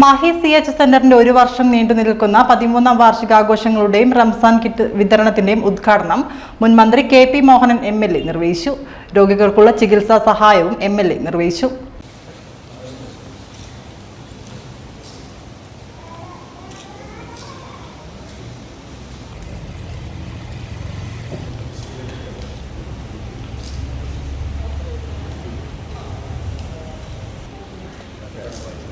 Mahe C H സെന്ററിന്റെ ഒരു വർഷം നീണ്ടു നിൽക്കുന്ന പതിമൂന്നാം വാർഷികാഘോഷങ്ങളുടെയും റംസാൻ കിറ്റ് വിതരണത്തിന്റെയും ഉദ്ഘാടനം മുൻ മന്ത്രി K P Mohanan M L A നിർവഹിച്ചു. രോഗികൾക്കുള്ള ചികിത്സാ സഹായവും എം എൽ എ നിർവഹിച്ചു. എ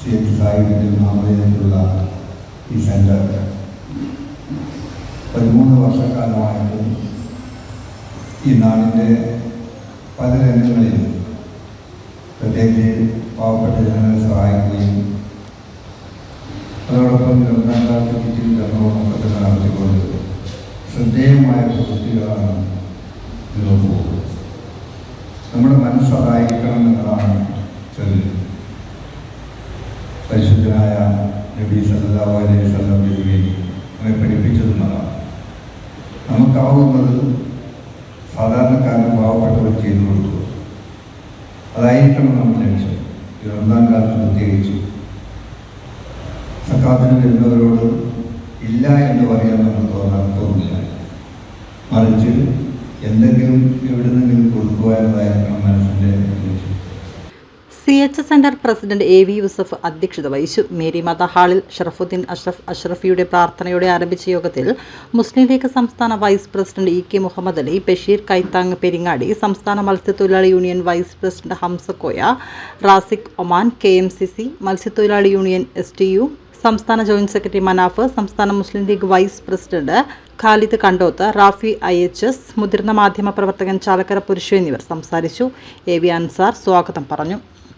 സി എച്ച് സാഹിബിന്റെ നാമധേയത്തിലുള്ള ഈ സെന്റർ പതിമൂന്ന് വർഷക്കാലമായിട്ട് ഈ നാടിന്റെ പല രംഗങ്ങളിലും പ്രത്യേകിച്ച് പാവപ്പെട്ട ജനങ്ങളെ സഹായിക്കുകയും അതോടൊപ്പം രണ്ടാം കാലത്ത് കിറ്റിൽ ധർമ്മമൊക്കെ നടത്തിക്കൊണ്ട് ശ്രദ്ധേയമായ പ്രവൃത്തികളാണ് മുന്നോട്ട് പോകുന്നത്. നമ്മുടെ മനസ്സതായിരിക്കണം എന്നതാണ് ചൊല്ല് പരിശുദ്ധനായ നബി സല്ലല്ലാഹു അലൈഹി വസല്ലം നബി നമ്മെ പഠിപ്പിച്ചതും അതാണ് നമുക്കാവുന്നത് സാധാരണക്കാരൻ പാവപ്പെട്ടവർ ചെയ്തു കൊടുത്തു. അതായിരിക്കണം നമ്മൾ ലക്ഷ്യം. ഈ ഒന്നാം കാലത്ത് പ്രത്യേകിച്ചു. സക്കാത്തിന് വരുന്നവരോട് ഇല്ല എന്ന് പറയാൻ നമുക്ക് H center president A V Yusuf അധ്യക്ഷത വഹിച്ചു. മേരി മത ഹാളിൽ ഷറഫുദ്ദീൻ അഷ്റഫ് അഷ്റഫിയുടെ പ്രാർത്ഥനയോടെ ആരംഭിച്ച യോഗത്തിൽ മുസ്ലിം ലീഗ് സംസ്ഥാന vice president E K Muhammad Ali Basheer കൈത്താങ് Peringadi സംസ്ഥാന മത്സ്യത്തൊഴിലാളി union vice president Hamsakoya Raziq Oman K M C C മത്സ്യത്തൊഴിലാളി യൂണിയൻ എസ് ടി യു സംസ്ഥാന ജോയിന്റ് സെക്രട്ടറി മനാഫ് സംസ്ഥാന Muslim League vice president Khalid Kandoth Rafi I H S മുതിർന്ന മാധ്യമ പ്രവർത്തകൻ ചാലക്കര പുരുഷ എന്നിവർ സംസാരിച്ചു. എ വി അൻസാർ സ്വാഗതം പറഞ്ഞു.